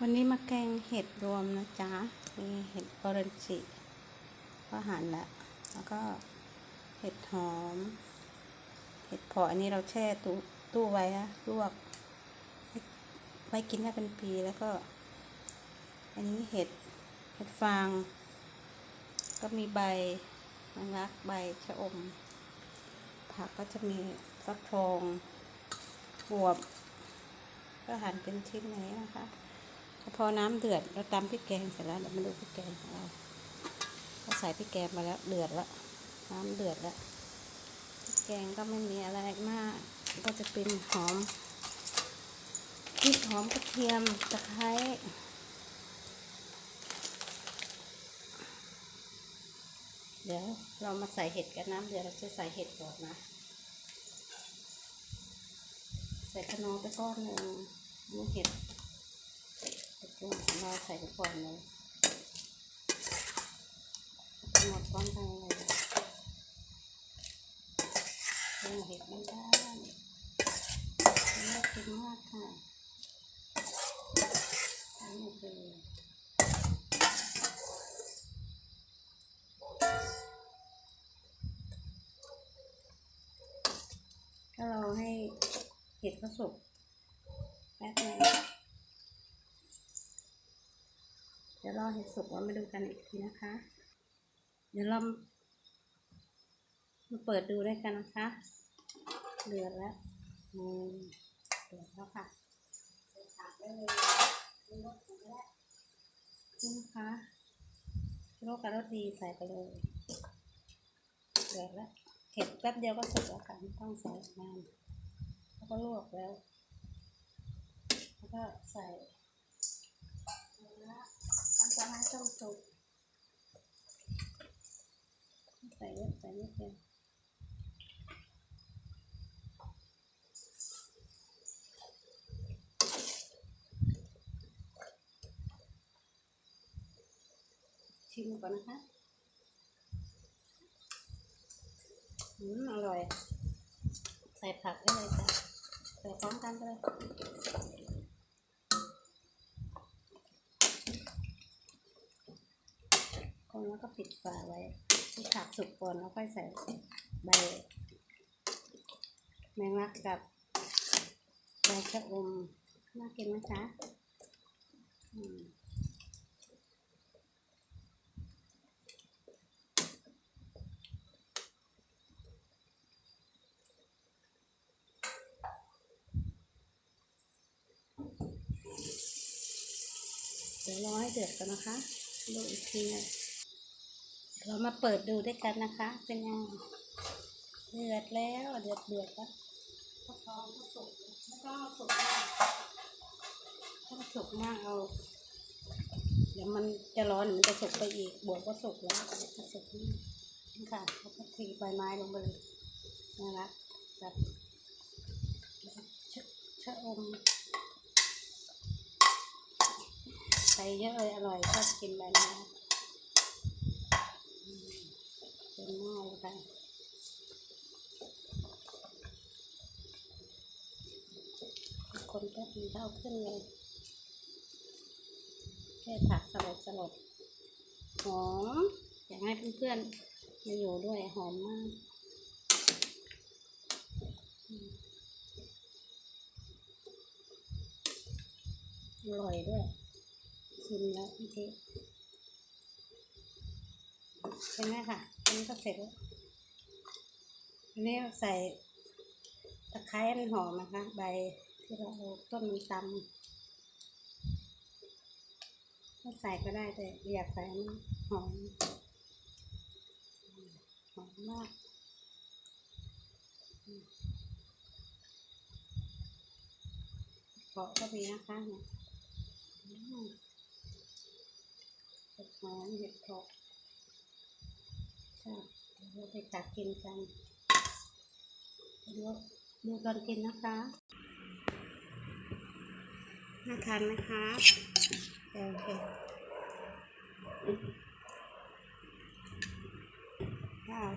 วันนี้มาแกงเห็ดรวมนะจ๊ะมีเห็ดออเรนจิก็หั่นล้วแล้วก็เห็ดหอม เห็ดเผาะอันนี้เราแช่ตู้ตู้ไว้นะลวก ไว้กินได้เป็นปีแล้วก็ อันนี้เห็ดเห็ดฟาง ก็มีใบมะรักใบชะอม ผักก็จะมีฟักทองบวบ ก็หั่นเป็นชิ้นอย่างนี้นะคะ พอน้ำเดือดเราตำพริกแกงเสร็จแล้วเดี๋ยวมาดูพริกแกงของเราก็ใส่พริกแกงมาแล้วเดือดแล้วน้ำเดือดแล้วพริกแกงก็ไม่มีอะไรมาก ก็จะเป็นหอมพริกหอมกระเทียมตะไคร้เดี๋ยวเรามาใส่เห็ดกันน้ำเดือดเราจะใส่เห็ดก่อนนะ ใส่ขนมไปก้อนหนึ่งนี่เห็ดเห็ด กุ้งของเราใส่ไปก่อนเลยหมดก้อนไปเลยปรุงเห็ดไม่ได้ไม่กินมากค่ะใส่หมดเลยถ้าเราให้เห็ดเขาสุกแป๊บนึง เดี๋ยวรอเห็ดสุกแล้วมาดูกันอีกทีนะคะ เดี๋ยวเรามาเปิดดูด้วยกันนะคะเดือดแล้วอืมเดือดแล้วค่ะนี่นะคะโรคกระรสดีใส่ไปเลยเดือดแล้วเห็ดแป๊บเดียวก็สุกแล้วค่ะไม่ต้องใส่นานแล้วก็ลวกแล้ว แล้วก็ใส่ ลาร้าต้มสุกใส่เยอะใส่นิดเดียวชิมก่อนนะคะ อืม อร่อย ใส่ผักได้เลยจ้ะใส่พร้อมกันเลย คน แล้วก็ปิดฝาไว้ให้ผักสุกก่อนแล้วค่อยใส่ใบแมงลักกับใบชะอมน่ากินไหมคะเดี๋ยวรอให้เดือดก่อนนะคะดูอีกทีนึง เรามาเปิดดูด้วยกันนะคะ เป็นยังไงเดือดแล้วเดือดเดือดแล้วพร้อมสุกไม่ต้องเอาสุกมากถ้าสุกมากเอาเดี๋ยวมันจะร้อนมันจะสุกไปอีก บวกก็สุกแล้วจะสุกนี่นี่ค่ะแล้วก็ทีใบไม้ลงไปเลยน่ารักแบบชะชะอมใส่เยอะเลยอร่อยชอบกินแบบนี้อืม เป็นหม้อเลยค่ะคนแป๊บนึงเท่าขึ้นเลยแค่ผักสลดสลดหอมอยากให้เพื่อนๆมาอยู่ด้วยหอมมากอร่อยด้วยชิมแล้วเมื่อนใช่ไหมค่ะ อันนี้ก็เสร็จแล้วอันนี้ใส่ตะไคร้มันหอมนะคะ ใบที่เราเอาต้นมันตำไม่ใส่ก็ได้แต่อยากใส่อันหอมหอมมากอืมเกาะก็มีนะคะเนี่ยเห็ดหอมเห็ดเพาะใช่ เราไปตักกินกันดูดูตอนกินนะคะน่าทานไหมคะโอเคว้าว